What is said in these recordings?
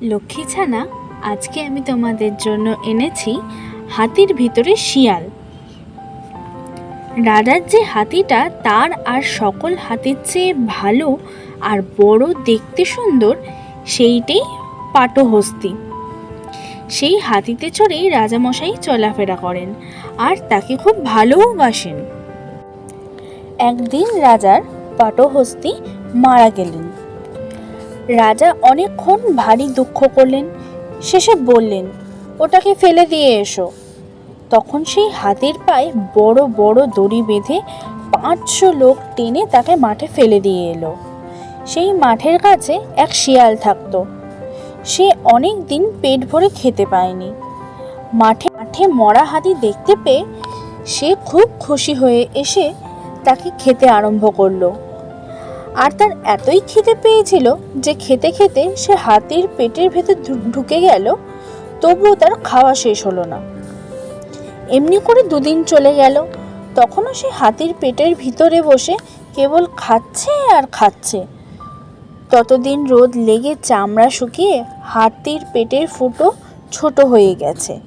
লক্ষ্মী ছানা, আজকে আমি তোমাদের জন্য এনেছি হাতির ভিতরে শিয়াল। রাজার যে হাতিটা, তার আর সকল হাতির চেয়ে ভালো আর বড় দেখতে সুন্দর, সেইটাই পাটহস্তি। সেই হাতিতে চড়েই রাজামশাই চলাফেরা করেন আর তাকে খুব ভালোবাসেন একদিন রাজার পাটহস্তি মারা গেলেন। রাজা অনেকক্ষণ ভারী দুঃখ করলেন। শেষে বললেন, ওটাকে ফেলে দিয়ে এসো। তখন সেই হাতির পায়ে বড় বড় দড়ি বেঁধে পাঁচশো লোক টেনে তাকে মাঠে ফেলে দিয়ে এলো। সেই মাঠের কাছে এক শিয়াল থাকতো। সে অনেক দিন পেট ভরে খেতে পায়নি। মাঠে মাঠে মরা হাতি দেখতে পেয়ে সে খুব খুশি হয়ে এসে তাকে খেতে আরম্ভ করল। আর তার এতই খিদে পেয়েছিল যে খেতে খেতে সে হাতির পেটের ভেতর ঢুকে গেল, তবুও তার খাওয়া শেষ হলো না। এমনি করে দুদিন চলে গেল। তখনও সে হাতির পেটের ভিতরে বসে কেবল খাচ্ছে আর খাচ্ছে। ততদিন রোদ লেগে চামড়া শুকিয়ে হাতির পেটের ফুটো ছোট হয়ে গেছে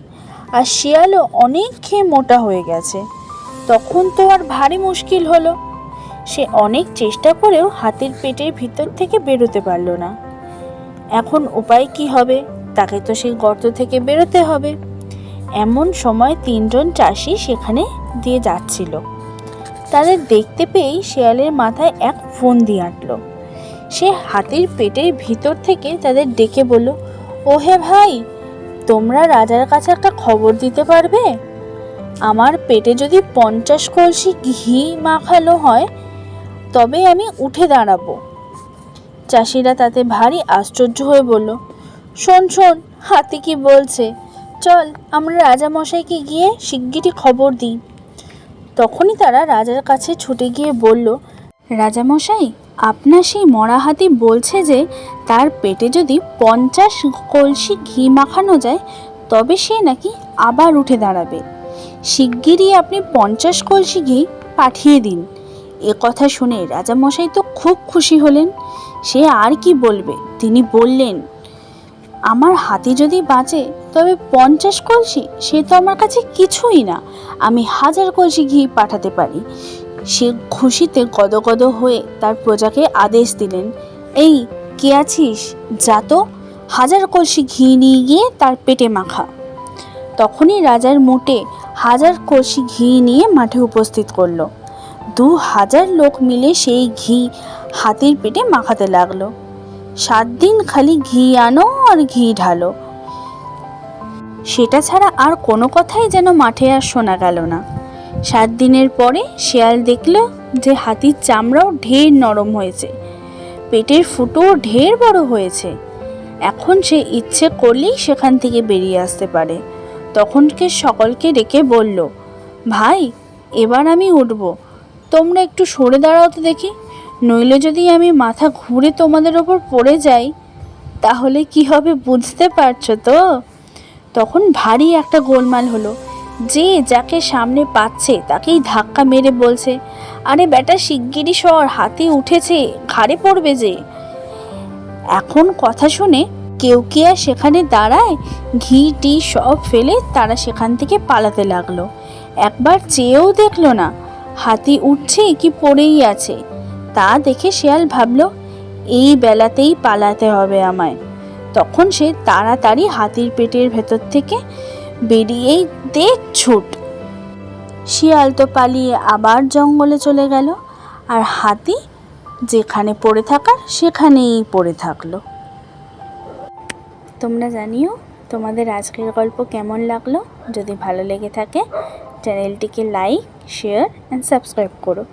আর শিয়ালও অনেক খেয়ে মোটা হয়ে গেছে। তখন তো আর ভারী মুশকিল হলো। সে অনেক চেষ্টা করেও হাতির পেটের ভিতর থেকে বেরোতে পারল না। এখন উপায় কি হবে? তাকে তো সেই গর্ত থেকে বেরোতে হবে। এমন সময় তিনজন চাষি সেখানে দিয়ে যাচ্ছিল। তাদের দেখতে পেয়েই শেয়ালের মাথায় এক ফোন দিয়ে আঁটলো। সে হাতির পেটের ভিতর থেকে তাদের ডেকে বলল ও হে ভাই, তোমরা রাজার কাছে একটা খবর দিতে পারবে? আমার পেটে যদি পঞ্চাশ কলসি ঘি মাখালো হয় তবে আমি উঠে দাঁড়াবো। চাষিরা তাতে ভারী আশ্চর্য হয়ে বলল, শোন শোন, হাতি কি বলছে? চল, আমরা রাজামশাইকে গিয়ে শিগগিরই খবর দিই। তখনই তারা রাজার কাছে ছুটে গিয়ে বলল, রাজামশাই, আপনার সেই মরা হাতি বলছে যে, তার পেটে যদি পঞ্চাশ কলসি ঘি মাখানো যায়, তবে সে নাকি আবার উঠে দাঁড়াবে। শিগগিরই আপনি পঞ্চাশ কলসি ঘি পাঠিয়ে দিন। এ কথা শুনে রাজামশাই তো খুব খুশি হলেন। সে আর কি বলবে? তিনি বললেন, আমার হাতি যদি বাঁচে, তবে পঞ্চাশ কলসি? সে তো আমার কাছে কিছুই না। আমি হাজার কলসি ঘি পাঠাতে পারি। সে খুশিতে গদগদ হয়ে তার প্রজাকে আদেশ দিলেন, এই, কে আছিস? যা তো। হাজার কলসি ঘি নিয়ে গিয়ে তার পেটে মাখা। তখনই রাজার মোটে হাজার কলসি ঘি নিয়ে মাঠে উপস্থিত করল। দু হাজার লোক মিলে সেই ঘি হাতির পেটে মাখাতে লাগল। সাত দিন খালি ঘি আনো আর ঘি ঢালো। সেটা ছাড়া আর কোনো কথাই যেন মাঠে আর শোনা গেল না। সাত দিনের পরে শেয়াল দেখল যে হাতির চামড়াও ঢের নরম হয়েছে। পেটের ফুটোও ঢের বড় হয়েছে। এখন সে ইচ্ছে করলেই সেখান থেকে বেরিয়ে আসতে পারে। তখনকে সকলকে ডেকে বলল, ভাই, এবার আমি উঠব। তোমরা একটু সরে দাঁড়াও তো দেখি। নইলে যদি আমি মাথা ঘুরে তোমাদের ওপর পড়ে যাই, তাহলে কি হবে বুঝতে পারছ তো? তখন ভারী একটা গোলমাল হলো। যে যাকে সামনে পাচ্ছে, তাকেই ধাক্কা মেরে বলছে, আরে বেটা, শিগগিরই সর, হাতে উঠেছে, ঘাড়ে পড়বে যে। এখন কথা শুনে কেউ কি আর সেখানে দাঁড়ায়? ঘি, টি সব ফেলে তারা সেখান থেকে পালাতে লাগল। একবার চেয়েও দেখল না। হাতি উঠছে, কি পড়েই আছে? তা দেখে শেয়াল ভাবল, এই বেলাতেই পালাতে হবে আমায়। তখন সে তাড়াতাড়ি হাতির পেটের ভেতর থেকে বেরিয়েই দে ছুট। শিয়াল তো পালিয়ে আবার জঙ্গলে চলে গেল, আর হাতি যেখানে পড়ে থাকার সেখানেই পড়ে থাকল। তোমরা জানিও তোমাদের আজকের গল্প কেমন লাগল? যদি ভালো লেগে থাকে চ্যানেলটিকে লাইক শেয়ার অ্যান্ড সাবস্ক্রাইব করো।